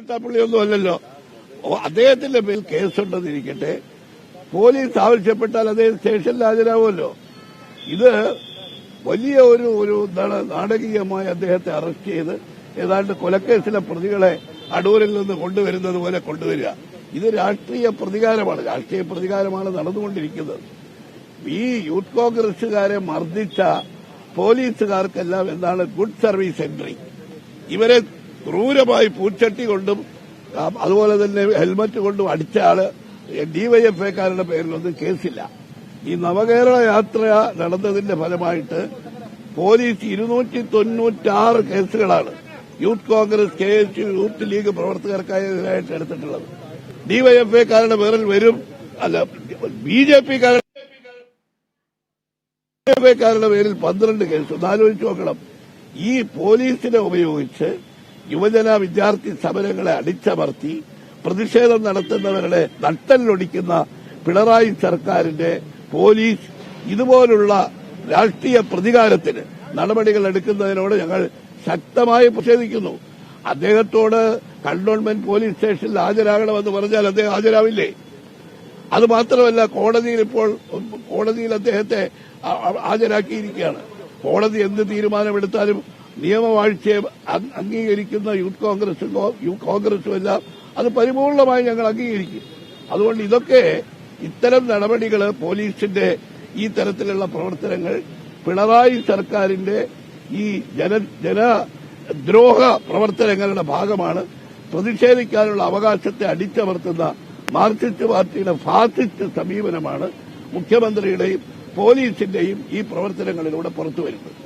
കിട്ടാപ്പള്ളിയൊന്നും അല്ലല്ലോ. അദ്ദേഹത്തിന്റെ പേരിൽ കേസുണ്ടെന്നിരിക്കട്ടെ. പോലീസ് ആവശ്യപ്പെട്ടാൽ അദ്ദേഹം സ്റ്റേഷനിൽ ഹാജരാകുമല്ലോ ഇത് വലിയ ഒരു ഒരു എന്താണ് നാടകീയമായി അദ്ദേഹത്തെ അറസ്റ്റ് ചെയ്ത് ഏതാണ്ട് കൊലക്കേസിലെ പ്രതികളെ അടൂരിൽ നിന്ന് കൊണ്ടുവരുന്നത് പോലെ കൊണ്ടുവരിക. ഇത് രാഷ്ട്രീയ പ്രതികാരമാണ്. രാഷ്ട്രീയ പ്രതികാരമാണ് നടന്നുകൊണ്ടിരിക്കുന്നത്. ഈ യൂത്ത് കോൺഗ്രസുകാരെ മർദ്ദിച്ച പോലീസുകാർക്കെല്ലാം എന്താണ് ഗുഡ് സർവീസ് എൻട്രി. ഇവരെ ക്രൂരമായി പൂച്ചട്ടി കൊണ്ടും അതുപോലെ തന്നെ ഹെൽമറ്റ് കൊണ്ടും അടിച്ച ആൾ ഡിവൈഎഫ്ഐക്കാരുടെ പേരിലൊന്നും കേസില്ല. ഈ നവകേരള യാത്ര നടന്നതിന്റെ ഫലമായിട്ട് പോലീസ് ഇരുന്നൂറ്റി തൊണ്ണൂറ്റാറ് കേസുകളാണ് Youth Congress K S U Youth League പ്രവർത്തകർക്കെതിരായിട്ട് എടുത്തിട്ടുള്ളത്. ഡിവൈഎഫ്ഐക്കാരുടെ പേരിൽ വരും അല്ല ബി ജെ പിക്കാരുടെ ഡിവൈഎഫ്ഐക്കാരുടെ പേരിൽ പന്ത്രണ്ട് കേസ്. ഒന്ന് ആലോചിച്ച് നോക്കണം. ഈ പോലീസിനെ ഉപയോഗിച്ച് യുവജന വിദ്യാർത്ഥി സമരങ്ങളെ അടിച്ചമർത്തി പ്രതിഷേധം നടത്തുന്നവരുടെ നട്ടലിലൊടിക്കുന്ന പിണറായി സർക്കാരിന്റെ പോലീസ് ഇതുപോലുള്ള രാഷ്ട്രീയ പ്രതികാരത്തിന് നടപടികൾ എടുക്കുന്നതിനോട് ഞങ്ങൾ ശക്തമായി പ്രതിഷേധിക്കുന്നു. അദ്ദേഹത്തോട് കണ്ടോൺമെന്റ് പോലീസ് സ്റ്റേഷനിൽ ഹാജരാകണമെന്ന് പറഞ്ഞാൽ അദ്ദേഹം ഹാജരാവില്ലേ? അത് മാത്രമല്ല കോടതിയിൽ ഇപ്പോൾ കോടതിയിൽ അദ്ദേഹത്തെ ഹാജരാക്കിയിരിക്കുകയാണ്. കോടതി എന്ത് തീരുമാനമെടുത്താലും നിയമവാഴ്ചയെ അംഗീകരിക്കുന്ന യൂത്ത് കോൺഗ്രസും കോൺഗ്രസും എല്ലാം അത് പരിപൂർണമായി ഞങ്ങൾ അംഗീകരിക്കും. അതുകൊണ്ട് ഇതൊക്കെ ഇത്തരം നടപടികൾ പോലീസിന്റെ ഈ തരത്തിലുള്ള പ്രവർത്തനങ്ങൾ പിണറായി സർക്കാരിന്റെ ഈ ജന ജനദ്രോഹ പ്രവർത്തനങ്ങളുടെ ഭാഗമാണ്. പ്രതിഷേധിക്കാനുള്ള അവകാശത്തെ അടിച്ചമർത്തുന്ന മാർക്സിസ്റ്റ് പാർട്ടിയുടെ ഫാസിസ്റ്റ് സമീപനമാണ് മുഖ്യമന്ത്രിയുടെയും പോലീസിന്റെയും ഈ പ്രവർത്തനങ്ങളിലൂടെ പുറത്തുവരുന്നത്.